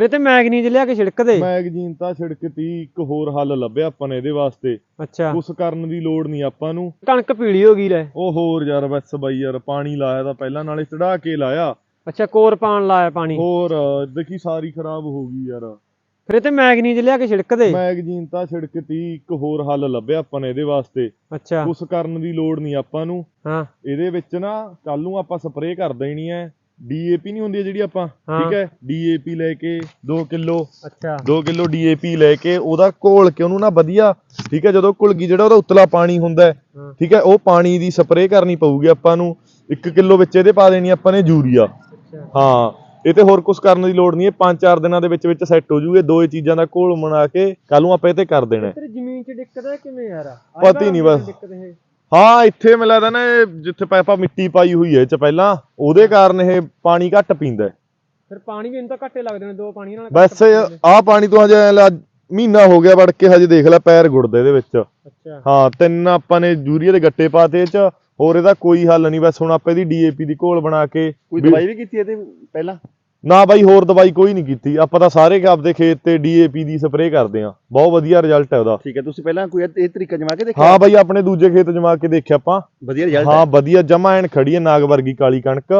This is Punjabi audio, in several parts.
ਇਹ ਤੇ ਮੈਗਨੀਜ ਲਿਆ ਕੇ ਛਿੜਕ ਦੇ ਮੈਗਜ਼ੀਨ ਤਾਂ ਛਿੜਕਤੀ ਇੱਕ ਹੋਰ ਹੱਲ ਲੱਭਿਆ ਆਪਾਂ ਨੇ ਇਹਦੇ ਵਾਸਤੇ। ਅੱਛਾ। ਕੁਛ ਕਰਨ ਦੀ ਲੋੜ ਨਹੀਂ ਆਪਾਂ ਨੂੰ। ਕਣਕ ਪੀਲੀ ਹੋ ਗਈ ਲੈ। ਉਹ ਹੋਰ ਯਾਰ ਬਸ ਬਾਈ ਯਾਰ ਪਾਣੀ ਲਾਇਆ ਤਾਂ ਪਹਿਲਾਂ ਨਾਲੇ ਚੜਾ ਕੇ ਲਾਇਆ। ਅੱਛਾ ਕੋਰ ਪਾਣ ਲਾਇਆ ਪਾਣੀ। ਹੋਰ ਦੇਖੀ ਸਾਰੀ ਖਰਾਬ ਹੋ ਗਈ ਯਾਰ। ਫਿਰ ਇਹ ਤੇ ਮੈਗਨੀਜ ਲਿਆ ਕੇ ਛਿੜਕ ਦੇ ਮੈਗਜ਼ੀਨ ਤਾਂ ਛਿੜਕਤੀ ਇੱਕ ਹੋਰ ਹੱਲ ਲੱਭਿਆ ਆਪਾਂ ਨੇ ਇਹਦੇ ਵਾਸਤੇ। ਅੱਛਾ। ਕੁਛ ਕਰਨ ਦੀ ਲੋੜ ਨਹੀਂ ਆਪਾਂ ਨੂੰ। ਹਾਂ। ਇਹਦੇ ਵਿੱਚ ਨਾ ਕੱਲ ਨੂੰ ਆਪਾਂ ਸਪਰੇਅ ਕਰ ਦੇਣੀ ਹੈ। ਡੀਏਪੀ ਨਹੀਂ ਹੁੰਦੀ ਹੈ ਜਿਹੜੀ ਆਪਾਂ ਹਾਂ। ਠੀਕ ਹੈ? ਡੀਏਪੀ ਲੈ ਕੇ 2 ਕਿਲੋ ਅੱਛਾ। 2 ਕਿਲੋ ਡੀਏਪੀ ਲੈ ਕੇ ਉਹਦਾ ਘੋਲ ਕੇ ਉਹਨੂੰ ਨਾ ਵਧੀਆ ਠੀਕ ਹੈ? ਜਦੋਂ ਘੁਲ ਗਈ ਜਿਹੜਾ ਉਹਦਾ ਉਤਲਾ ਪਾਣੀ ਹੁੰਦਾ ਹੈ ਹਾਂ। ਠੀਕ ਹੈ? ਉਹ ਪਾਣੀ ਦੀ ਸਪਰੇਅ ਕਰਨੀ ਪਊਗੀ ਆਪਾਂ ਨੂੰ। 1 ਕਿਲੋ ਵਿੱਚ ਇਹਦੇ ਪਾ ਦੇਣੀ ਆਪਾਂ ਨੇ ਯੂਰੀਆ। ਹਾਂ ਇਹ ਤੇ ਹੋਰ ਕੁਝ ਕਰਨ ਦੀ ਲੋੜ ਨਹੀਂ ਹੈ। 5-4 ਦਿਨਾਂ ਦੇ ਵਿੱਚ ਵਿੱਚ ਸੈੱਟ ਹੋ ਜੂਗੇ। ਦੋ ਹੀ ਚੀਜ਼ਾਂ ਦਾ ਘੋਲ ਬਣਾ ਕੇ ਕੱਲ ਨੂੰ ਆਪਾਂ ਇਹ ਤੇ ਕਰ ਦੇਣਾ ਹੈ। ਤੇਰੀ ਜ਼ਮੀਨ 'ਚ ਡਿੱਕਦਾ ਕਿਵੇਂ ਯਾਰ? ਪਤਾ ਹੀ ਨਹੀਂ ਬਸ। ਹਾਂ ਇੱਥੇ ਮੈਨੂੰ ਲੱਗਦਾ ਨਾ ਇਹ ਜਿੱਥੇ ਪਾਪਾ ਮਿੱਟੀ ਪਾਈ ਹੋਈ ਹੈ ਇਹ ਚ ਪਹਿਲਾਂ ਉਹਦੇ ਕਾਰਨ ਇਹ ਪਾਣੀ ਘੱਟ ਪੀਂਦਾ ਹੈ। ਫਿਰ ਪਾਣੀ ਵੀ ਇਹਨੂੰ ਤਾਂ ਘੱਟੇ ਲੱਗਦੇ ਨੇ ਦੋ ਪਾਣੀ ਨਾਲ ਘੱਟ ਵੈਸੇ ਪੈਂਦੇ ਨੇ। ਆਹ ਪਾਣੀ ਤੋਂ ਹਜੇ ਐਂ ਲੱਗ- ਮਹੀਨਾ ਹੋ ਗਿਆ ਵੜ ਕੇ ਹਜੇ ਦੇਖ ਲੈ ਪੈਰ ਗੁੜਦਾ ਇਹਦੇ ਵਿੱਚ ਅੱਛਾ ਹਾਂ ਤਿੰਨ ਆਪਾਂ ਨੇ ਯੂਰੀਆ ਦੇ ਗੱਟੇ ਪਾਤੇ ਇਹ ਚ ਹੋਰ ਇਹਦਾ ਕੋਈ ਹੱਲ ਨਹੀਂ ਬਸ ਹੁਣ ਆਪਾਂ ਇਹਦੀ ਡੀਏਪੀ ਦੀ ਘੋਲ ਬਣਾ ਕੇ ਕੋਈ ਵੀ- ਦਵਾਈ ਵੀ ਕੀਤੀ ਇਹਦੇ ਪਹਿਲਾਂ ਨਾ ਬਾਈ ਹੋਰ ਦਵਾਈ ਕੋਈ ਨਹੀਂ ਕੀਤੀ। ਆਪਾਂ ਤਾਂ ਸਾਰੇ ਆਪਦੇ ਖੇਤ ਤੇ ਡੀਏਪੀ ਦੀ ਸਪਰੇਅ ਕਰਦੇ ਆ ਬਹੁਤ ਵਧੀਆ ਰਿਜ਼ਲਟ ਹੈ ਉਹਦਾ। ਠੀਕ ਹੈ ਤੁਸੀਂ ਪਹਿਲਾਂ ਕੋਈ ਇਹ ਤਰੀਕਾ ਜਮਾ ਕੇ ਦੇਖਿਆ? ਹਾਂ ਬਾਈ ਆਪਣੇ ਦੂਜੇ ਖੇਤ ਜਮਾ ਕੇ ਦੇਖਿਆ ਆਪਾਂ। ਵਧੀਆ ਰਿਜ਼ਲਟ ਹਾਂ। ਵਧੀਆ ਜਮਾ ਐਨ ਖੜੀ ਹੈ ਨਾਗ ਵਰਗੀ ਕਾਲੀ ਕਣਕ।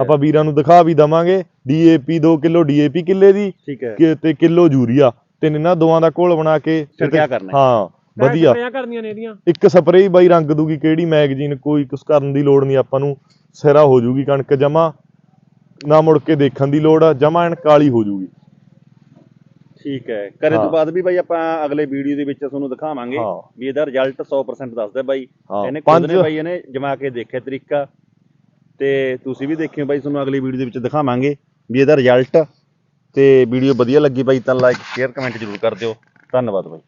ਆਪਾਂ ਵੀਰਾਂ ਨੂੰ ਦਿਖਾ ਵੀ ਦਵਾਂਗੇ। ਡੀਏਪੀ 2 ਕਿਲੋ ਡੀਏਪੀ ਕਿੱਲੇ ਦੀ ਠੀਕ ਹੈ। ਕਿ- ਤੇ ਕਿਲੋ ਯੂਰੀਆ। ਤੇ ਇਹਨਾਂ ਦੋਵਾਂ ਦਾ ਘੋਲ ਬਣਾ ਕੇ ਛਿੜਕਿਆ ਕਰਨਾ ਹੈ। ਹਾਂ ਵਧੀਆ। ਸਪਰੇਆਂ ਕਰਨੀਆਂ ਨੇ ਇਹਦੀਆਂ। ਇੱਕ ਸਪਰੇਅ ਬਾਈ ਰੰਗ ਦੂਗੀ ਕਿਹੜੀ ਮੈਗਜ਼ੀਨ ਕੋਈ ਕੁਛ ਕਰਨ ਦੀ ਲੋੜ ਨਹੀਂ ਆਪਾਂ ਨੂੰ ਸਿਰਾ ਹੋ ਜੂਗੀ ਕਣਕ ਜਮਾ। ਨਾ ਮੁੜ ਕੇ ਦੇਖਣ ਦੀ ਲੋੜ ਆ ਜਮਾ ਐਨ ਕਾਲੀ ਹੋ ਜੂਗੀ। ਠੀਕ ਹੈ। ਕਰੇ। ਤੋਂ ਬਾਅਦ ਵੀ ਬਾਈ ਆਪਾਂ ਅਗਲੇ ਵੀਡੀਓ ਦੇ ਵਿੱਚ ਤੁਹਾਨੂੰ ਦਿਖਾਵਾਂਗੇ। ਵੀ ਇਹਦਾ ਰਿਜ਼ਲਟ 100% ਦੱਸਦਾ ਬਾਈ। ਇਹਨੇ ਖੁਦ ਨੇ ਬਾਈ ਇਹਨੇ ਜਮਾ ਕੇ ਦੇਖਿਆ ਤਰੀਕਾ। ਤੇ ਤੁਸੀਂ ਵੀ ਦੇਖਿਓ ਬਾਈ ਤੁਹਾਨੂੰ ਅਗਲੀ ਵੀਡੀਓ ਦੇ ਵਿੱਚ ਦਿਖਾਵਾਂਗੇ ਵੀ ਇਹਦਾ ਰਿਜ਼ਲਟ ਤੇ ਵੀਡੀਓ ਵਧੀਆ ਲੱਗੀ ਬਾਈ ਤਾਂ ਲਾਈਕ ਸ਼ੇਅਰ ਕਮੈਂਟ ਜ਼ਰੂਰ ਕਰ ਦਿਓ। ਧੰਨਵਾਦ ਬਾਈ।